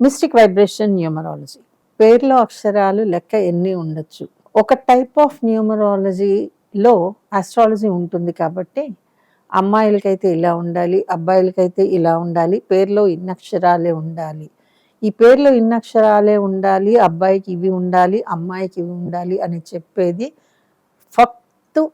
Mystic vibration numerology పేర్లో అక్షరాలు లెక్క ఎన్ని ఉండొచ్చు? ఒక టైప్ ఆఫ్ న్యూమరాలజీలో ఆస్ట్రాలజీ ఉంటుంది కాబట్టి అమ్మాయిలకైతే ఇలా ఉండాలి అబ్బాయిలకైతే ఇలా ఉండాలి పేర్లో ఇన్ని అక్షరాలే ఉండాలి. ఈ పేర్లో ఇన్ని అక్షరాలే ఉండాలి అబ్బాయికి ఇవి ఉండాలి అమ్మాయికి ఇవి ఉండాలి అని చెప్పేది ఫక్తు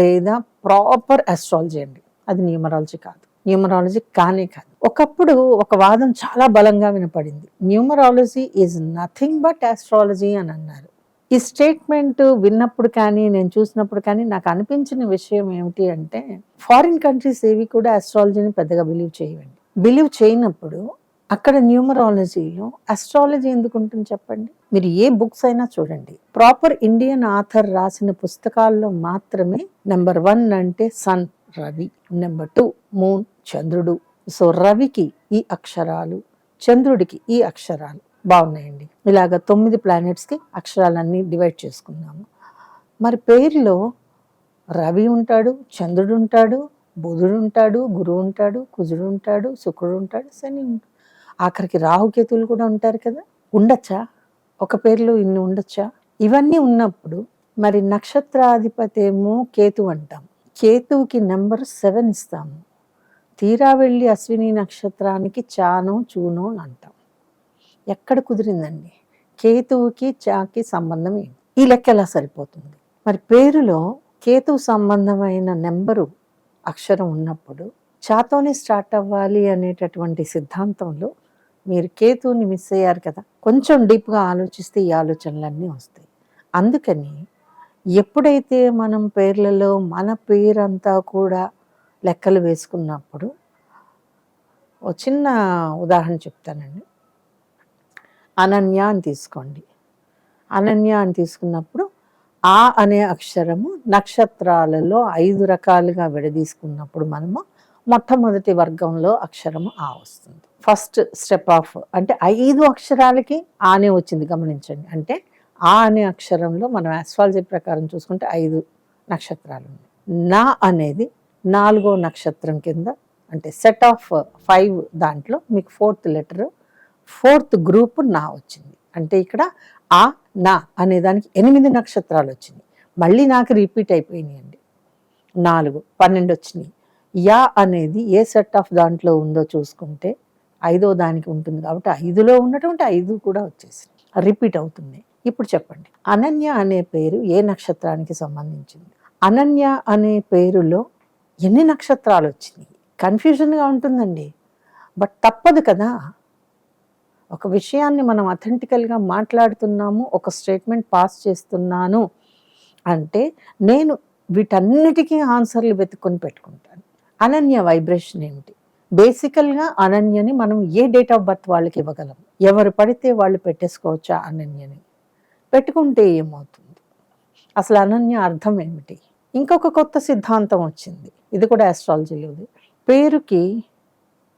లేదా ప్రాపర్ ఆస్ట్రాలజీ అండి. అది న్యూమరాలజీ కాదు. న్యూమరాలజీ కానే కాదు. ఒకప్పుడు ఒక వాదం చాలా బలంగా వినపడింది. Numerology is nothing but astrology అని అన్నారు. ఈ స్టేట్మెంట్ విన్నప్పుడు కానీ నేను చూసినప్పుడు కానీ నాకు అనిపించిన విషయం ఏమిటి అంటే ఫారిన్ కంట్రీస్ ఏవి కూడా ఆస్ట్రాలజీని పెద్దగా బిలీవ్ చేయవండి. బిలీవ్ చేయనప్పుడు అక్కడ న్యూమరాలజీలో అస్ట్రాలజీ ఎందుకు ఉంటుంది చెప్పండి? మీరు ఏ బుక్స్ అయినా చూడండి. ప్రాపర్ ఇండియన్ ఆథర్ రాసిన పుస్తకాల్లో మాత్రమే నెంబర్ వన్ అంటే sun Ravi number two moon చంద్రుడు. సో రవికి ఈ అక్షరాలు చంద్రుడికి ఈ అక్షరాలు బాగున్నాయండి. ఇలాగ తొమ్మిది ప్లానెట్స్కి అక్షరాలన్నీ డివైడ్ చేసుకున్నాము. మరి పేరులో రవి ఉంటాడు చంద్రుడు ఉంటాడు బుధుడు ఉంటాడు గురువు ఉంటాడు కుజుడు ఉంటాడు శుక్రుడు ఉంటాడు శని ఉంటాడు ఆఖరికి రాహుకేతులు కూడా ఉంటారు కదా. ఉండొచ్చా? ఒక పేర్లో ఇన్ని ఉండొచ్చా? ఇవన్నీ ఉన్నప్పుడు మరి నక్షత్రాధిపతేమో కేతు అంటాం. కేతువుకి నెంబర్ సెవెన్ ఇస్తాము. తీరా వెళ్ళి అశ్విని నక్షత్రానికి చానో చూనో అని అంటాం. ఎక్కడ కుదిరిందండి? కేతువుకి చాకి సంబంధం ఏంటి? ఈ లెక్క ఎలా సరిపోతుంది? మరి పేరులో కేతువు సంబంధమైన నెంబరు అక్షరం ఉన్నప్పుడు చాతోనే స్టార్ట్ అవ్వాలి అనేటటువంటి సిద్ధాంతంలో మీరు కేతువుని మిస్ అయ్యారు కదా? కొంచెం డీప్గా ఆలోచిస్తే ఈ ఆలోచనలన్నీ వస్తాయి. అందుకని ఎప్పుడైతే మనం పేర్లలో మన పేరంతా కూడా లెక్కలు వేసుకున్నప్పుడు ఓ చిన్న ఉదాహరణ చెప్తానండి. అనన్య అని తీసుకోండి. అనన్య అని తీసుకున్నప్పుడు ఆ అనే అక్షరము నక్షత్రాలలో ఐదు రకాలుగా విడదీసుకున్నప్పుడు మనము మొట్టమొదటి వర్గంలో అక్షరము ఆ వస్తుంది. ఫస్ట్ స్టెప్ ఆఫ్ అంటే ఐదు అక్షరాలకి ఆనే వచ్చింది గమనించండి. అంటే ఆ అనే అక్షరంలో మనం ఆస్ట్రాలజీ ప్రకారం చూసుకుంటే ఐదు నక్షత్రాలు ఉన్నాయి నా అనేది నాలుగో నక్షత్రం కింద అంటే సెట్ ఆఫ్ ఫైవ్ దాంట్లో మీకు ఫోర్త్ లెటర్ ఫోర్త్ గ్రూప్ నా వచ్చింది. అంటే ఇక్కడ ఆ నా అనే దానికి ఎనిమిది నక్షత్రాలు వచ్చింది. మళ్ళీ నాకు రిపీట్ అయిపోయినాయండి. నాలుగు పన్నెండు వచ్చినాయి. యా అనేది ఏ సెట్ ఆఫ్ దాంట్లో ఉందో చూసుకుంటే ఐదో దానికి ఉంటుంది కాబట్టి ఐదులో ఉన్నటువంటి ఐదు కూడా వచ్చేసింది రిపీట్ అవుతున్నాయి. ఇప్పుడు చెప్పండి. అనన్య అనే పేరు ఏ నక్షత్రానికి సంబంధించింది? అనన్య అనే పేరులో ఎన్ని నక్షత్రాలు వచ్చినాయి? కన్ఫ్యూజన్గా ఉంటుందండి. బట్ తప్పదు కదా. ఒక విషయాన్ని మనం అథెంటికల్గా మాట్లాడుతున్నాము ఒక స్టేట్మెంట్ పాస్ చేస్తున్నాను అంటే నేను వీటన్నిటికీ ఆన్సర్లు వెతుక్కొని పెట్టుకుంటాను. అనన్య వైబ్రేషన్ ఏమిటి? బేసికల్గా అనన్యని మనం ఏ డేట్ ఆఫ్ బర్త్ వాళ్ళకి ఇవ్వగలం? ఎవరు పడితే వాళ్ళు పెట్టేసుకోవచ్చా అనన్యని? పెట్టుకుంటే ఏమవుతుంది? అసలు అనన్య అర్థం ఏమిటి? ఇంకొక కొత్త సిద్ధాంతం వచ్చింది. ఇది కూడా ఆస్ట్రాలజీలోది పేరుకి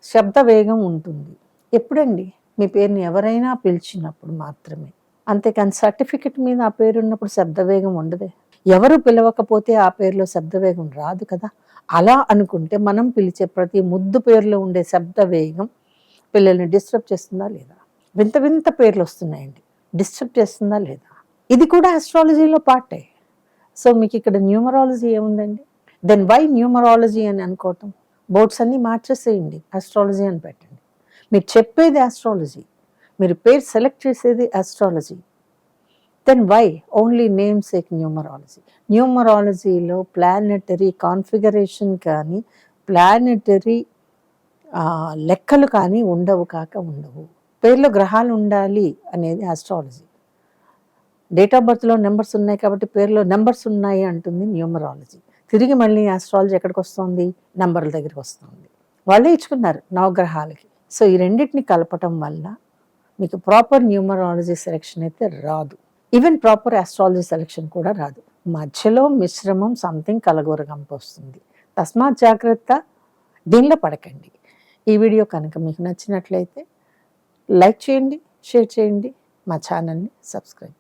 శబ్ద వేగం ఉంటుంది. ఎప్పుడండి? మీ పేరుని ఎవరైనా పిలిచినప్పుడు మాత్రమే. అంతేకాని సర్టిఫికెట్ మీద ఆ పేరు ఉన్నప్పుడు శబ్దవేగం ఉండదే. ఎవరు పిలవకపోతే ఆ పేరులో శబ్దవేగం రాదు కదా. అలా అనుకుంటే మనం పిలిచే ప్రతి ముద్దు పేరులో ఉండే శబ్దవేగం పిల్లల్ని డిస్టర్బ్ చేస్తుందా లేదా? వింత వింత పేర్లు వస్తున్నాయండి. డిస్టర్బ్ చేస్తుందా లేదా? ఇది కూడా ఆస్ట్రాలజీలో పార్టే. సో మీకు ఇక్కడ న్యూమరాలజీ ఏముందండి? దెన్ వై న్యూమరాలజీ అని అనుకోవటం? బోర్డ్స్ అన్నీ మార్చేసేయండి ఆస్ట్రాలజీ అని పెట్టండి. మీరు చెప్పేది ఆస్ట్రాలజీ మీరు పేరు సెలెక్ట్ చేసేది astrology then why only name sake numerology? న్యూమరాలజీలో planetary configuration కానీ ప్లానెటరీ లెక్కలు కానీ ఉండవు కాక ఉండవు. పేర్లో గ్రహాలు ఉండాలి అనేది ఆస్ట్రాలజీ డేట్ ఆఫ్ బర్త్లో నెంబర్స్ ఉన్నాయి కాబట్టి పేర్లో నెంబర్స్ ఉన్నాయి అంటుంది న్యూమరాలజీ తిరిగి మళ్ళీ ఆస్ట్రాలజీ ఎక్కడికి వస్తుంది? నెంబర్ల దగ్గరికి వస్తుంది. వాళ్ళే ఇచ్చుకున్నారు నవగ్రహాలకి. సో ఈ రెండింటిని కలపటం వల్ల మీకు ప్రాపర్ న్యూమరాలజీ సెలెక్షన్ అయితే రాదు. ఈవెన్ ప్రాపర్ ఆస్ట్రాలజీ సెలెక్షన్ కూడా రాదు. మధ్యలో మిశ్రమం సంథింగ్ కలగూరగంప వస్తుంది. తస్మాత్ జాగ్రత్త దీనిలో పడకండి. ఈ వీడియో కనుక మీకు నచ్చినట్లయితే లైక్ చేయండి షేర్ చేయండి మా ఛానల్ని సబ్స్క్రైబ్